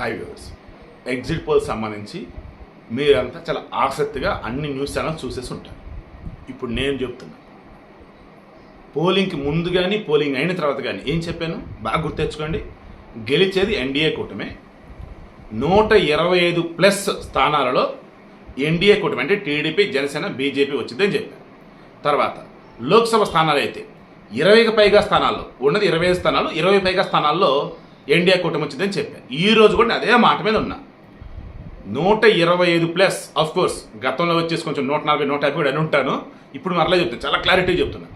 Hi viewers exit poll సంబంధించి మీరంతా చాలా ఆసక్తిగా అన్ని న్యూస్ ఛానల్స్ చూసేసి ఉంటారు. ఇప్పుడు నేను చెప్తున్నా. పోలింగ్కి ముందు కానీ పోలింగ్ అయిన తర్వాత కానీ ఏం చెప్పాను? బాగా గుర్తెచ్చుకోండి గెలిచేది ఎన్డీఏ కూటమే. నూట ఇరవై ఐదు ప్లస్ స్థానాలలో ఎన్డీఏ కూటమి అంటే టీడీపీ జనసేన బీజేపీ వచ్చిందని చెప్పాను. తర్వాత లోక్సభ స్థానాలు అయితే ఇరవైకి పైగా స్థానాల్లో ఉన్నది ఇరవై ఐదు స్థానాలు ఇరవై పైగా స్థానాల్లో ఎన్డీఏ కూటమి వచ్చిందని చెప్పాను. ఈ రోజు కూడా అదే మాట మీద ఉన్నా. నూట ఇరవై ఐదు ప్లస్ అఫ్ కోర్స్ గతంలో వచ్చేసి కొంచెం నూట నలభై నూట యాభై కూడా అని ఉంటాను. ఇప్పుడు మరలా చెప్తాను చాలా క్లారిటీ చెప్తున్నా.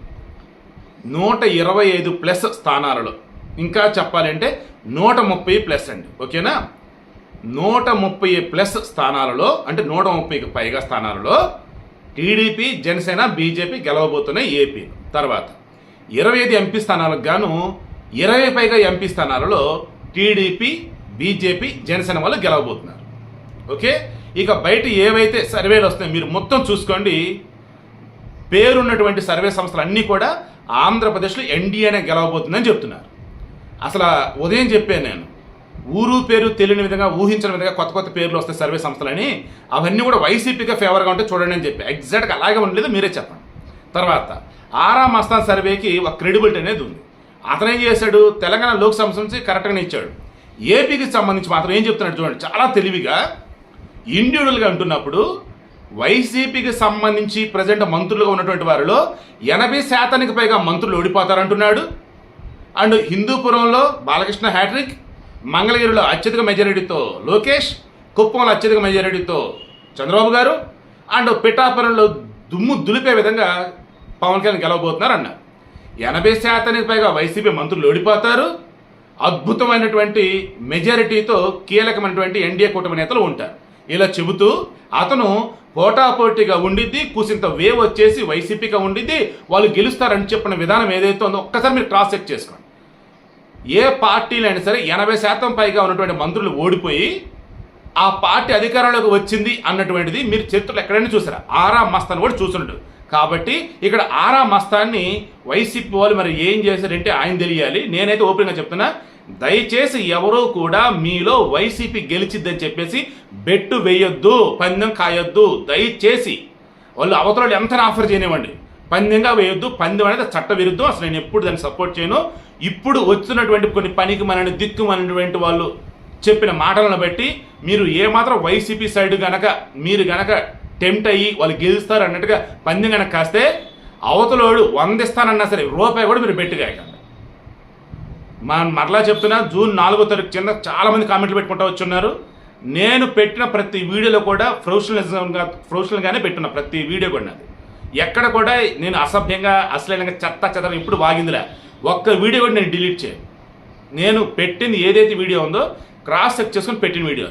నూట ఇరవై ఐదు ప్లస్ స్థానాలలో ఇంకా చెప్పాలంటే నూట ముప్పై ప్లస్ అండి ఓకేనా? నూట ముప్పై ప్లస్ స్థానాలలో అంటే నూట ముప్పైకి పైగా స్థానాలలో టీడీపీ జనసేన బీజేపీ గెలవబోతున్నాయి ఏపీ తర్వాత ఇరవై ఐదు ఎంపీ స్థానాలకు గాను ఇరవై పైగా ఎంపీ స్థానాలలో టీడీపీ బీజేపీ జనసేన వాళ్ళు గెలవబోతున్నారు. ఓకే? ఇక బయట ఏవైతే సర్వేలు వస్తాయో మీరు మొత్తం చూసుకోండి. పేరున్నటువంటి సర్వే సంస్థలు అన్నీ కూడా ఆంధ్రప్రదేశ్లో ఎన్డీఏనే గెలవబోతుందని చెప్తున్నారు. అసలు ఉదయం చెప్పాను నేను. ఊరు పేరు తెలియని విధంగా ఊహించిన విధంగా కొత్త కొత్త పేర్లు వస్తాయి సర్వే సంస్థలని. అవన్నీ కూడా వైసీపీగా ఫేవర్గా ఉంటే చూడండి అని చెప్పి. ఎగ్జాక్ట్గా అలాగే ఉండలేదు మీరే చెప్పండి. తర్వాత ఆరా మస్తాన్ సర్వేకి ఒక క్రెడిబిలిటీ అనేది ఉంది. అతనేం చేశాడు? తెలంగాణ లోక్సభ నుంచి కరెక్ట్గానే ఇచ్చాడు. ఏపీకి సంబంధించి మాత్రం ఏం చెప్తున్నాడు చూడండి చాలా తెలివిగా ఇండివిజువల్గా అంటున్నప్పుడు వైసీపీకి సంబంధించి ప్రజెంట్ మంత్రులుగా ఉన్నటువంటి వారిలో ఎనభై శాతానికి పైగా మంత్రులు ఓడిపోతారంటున్నాడు. అండ్ హిందూపురంలో బాలకృష్ణ హ్యాట్రిక్ మంగళగిరిలో అత్యధిక మెజారిటీతో లోకేష్ కుప్పంలో అత్యధిక మెజారిటీతో చంద్రబాబు గారు అండ్ పిఠాపురంలో దుమ్ము దులిపే విధంగా పవన్ కళ్యాణ్ గెలవబోతున్నారు అన్నారు ఎనభై శాతానికి పైగా వైసీపీ మంత్రులు ఓడిపోతారు. అద్భుతమైనటువంటి మెజారిటీతో కీలకమైనటువంటి ఎన్డీఏ కూటమి నేతలు ఉంటారు. ఇలా చెబుతూ అతను పోటాపోటీగా ఉండిద్ది కూసింత వేవ్ వచ్చేసి వైసీపీగా ఉండిద్ది వాళ్ళు గెలుస్తారని చెప్పిన విధానం ఏదైతే ఉందో ఒక్కసారి మీరు క్రాస్ చెక్ చేసుకోండి. ఏ పార్టీలైనా సరే ఎనభై శాతం పైగా ఉన్నటువంటి మంత్రులు ఓడిపోయి ఆ పార్టీ అధికారంలోకి వచ్చింది అన్నటువంటిది మీరు చరిత్రలో ఎక్కడైనా చూసారా? ఆరా మస్తాను కూడా చూసుంటాడు కాబట్టి ఇక్కడ ఆరా మస్తాన్ని వైసీపీ వాళ్ళు మరి ఏం చేశారంటే ఆయన తెలియాలి. నేనైతే ఓపెన్గా చెప్తున్నా దయచేసి ఎవరూ కూడా మీలో వైసీపీ గెలిచిద్దని చెప్పేసి బెట్టు వేయొద్దు పందెం కాయొద్దు. దయచేసి వాళ్ళు అవతల ఎంత ఆఫర్ చేయనివ్వండి. పందెంగా వేయొద్దు పందెం అనేది చట్ట విరుద్ధం. అసలు నేను ఎప్పుడు దాన్ని సపోర్ట్ చేయను. ఇప్పుడు వచ్చినటువంటి కొన్ని పనికి మనని దిక్కు మనటువంటి వాళ్ళు చెప్పిన మాటలను బట్టి మీరు ఏమాత్రం వైసీపీ సైడ్ గనక మీరు గనక టెంప్ట్ అయ్యి వాళ్ళు గెలుస్తారు అన్నట్టుగా పందెం గనక కాస్తే అవతలోడు వందిస్తానన్నా సరే రూపాయి కూడా మీరు బెట్టు మనం మరలా చెప్తున్నా జూన్ నాలుగో తారీఖు కింద చాలామంది కామెంట్లు పెట్టుకుంటూ వచ్చున్నారు. నేను పెట్టిన ప్రతి వీడియోలో కూడా ప్రొఫెషనలిజంగా ప్రొఫెషనల్గానే పెట్టిన ప్రతి వీడియో కూడా నాది. ఎక్కడ కూడా నేను అసభ్యంగా అశ్లీలంగా చెత్త చెత్త ఇప్పుడు వాగిందిలే. ఒక్క వీడియో కూడా నేను డిలీట్ చేయను. నేను పెట్టిన ఏదైతే వీడియో ఉందో క్రాస్ చెక్ చేసుకుని పెట్టిన వీడియో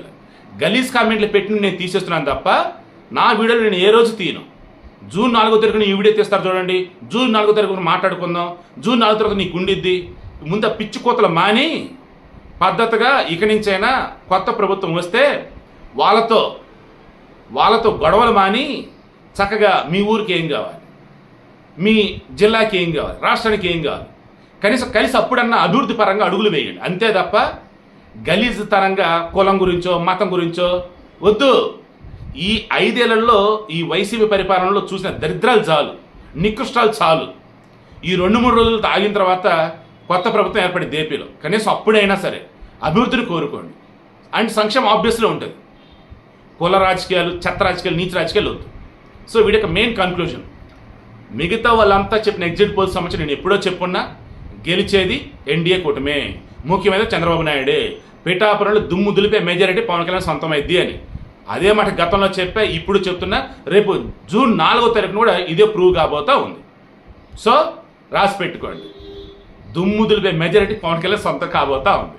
గలీజ్ కామెంట్లు పెట్టిన నేను తీసేస్తున్నాను తప్ప నా వీడియోలు నేను ఏ రోజు తీయను? జూన్ నాలుగో తారీఖున ఈ వీడియో తీస్తారు చూడండి. జూన్ నాలుగో తారీఖున మాట్లాడుకుందాం. జూన్ నాలుగో తారీఖు నీకు ఉండిద్ది. ముందు ఆ పిచ్చి కోతలు మాని పద్ధతిగా ఇక నుంచైనా కొత్త ప్రభుత్వం వస్తే వాళ్ళతో వాళ్ళతో గొడవలు మాని చక్కగా మీ ఊరికి ఏం కావాలి? మీ జిల్లాకి ఏం కావాలి? రాష్ట్రానికి ఏం కావాలి? కనీసం కలిసి అప్పుడన్నా అభివృద్ధి పరంగా అడుగులు వేయండి. అంతే తప్ప గలీజ్ తరంగా కులం గురించో మతం గురించో వద్దు. ఈ ఐదేళ్ళలో ఈ వైసీపీ పరిపాలనలో చూసిన దరిద్రాలు చాలు నికృష్టాలు చాలు. ఈ రెండు మూడు రోజులు తాగిన తర్వాత కొత్త ప్రభుత్వం ఏర్పడి ఏపీలో. కనీసం అప్పుడైనా సరే అభివృద్ధిని కోరుకోండి. అండ్ సంక్షేమం ఆబ్వియస్లో ఉంటుంది. కుల రాజకీయాలు చెత్త రాజకీయాలు నీచ రాజకీయాలు వద్దు. సో వీడి యొక్క మెయిన్ కన్క్లూజన్ మిగతా వాళ్ళంతా చెప్పిన ఎగ్జిట్ పోల్స్ సంబంధించి నేను ఎప్పుడో చెప్పున్నా గెలిచేది ఎన్డీఏ కూటమే. ముఖ్యమైన చంద్రబాబు నాయుడే. పిఠాపురంలో దుమ్ము దులిపే మెజారిటీ పవన్ కళ్యాణ్ సొంతమైద్ది అని. అదే మాట గతంలో చెప్పే ఇప్పుడు చెప్తున్నా. రేపు జూన్ నాలుగో తారీఖున కూడా ఇదే ప్రూవ్ కాబోతా ఉంది. సో రాసి పెట్టుకోండి. దుమ్ము మెజారిటీ పవన్ కళ్యాణ్ సొంతం కాబోతా ఉంది.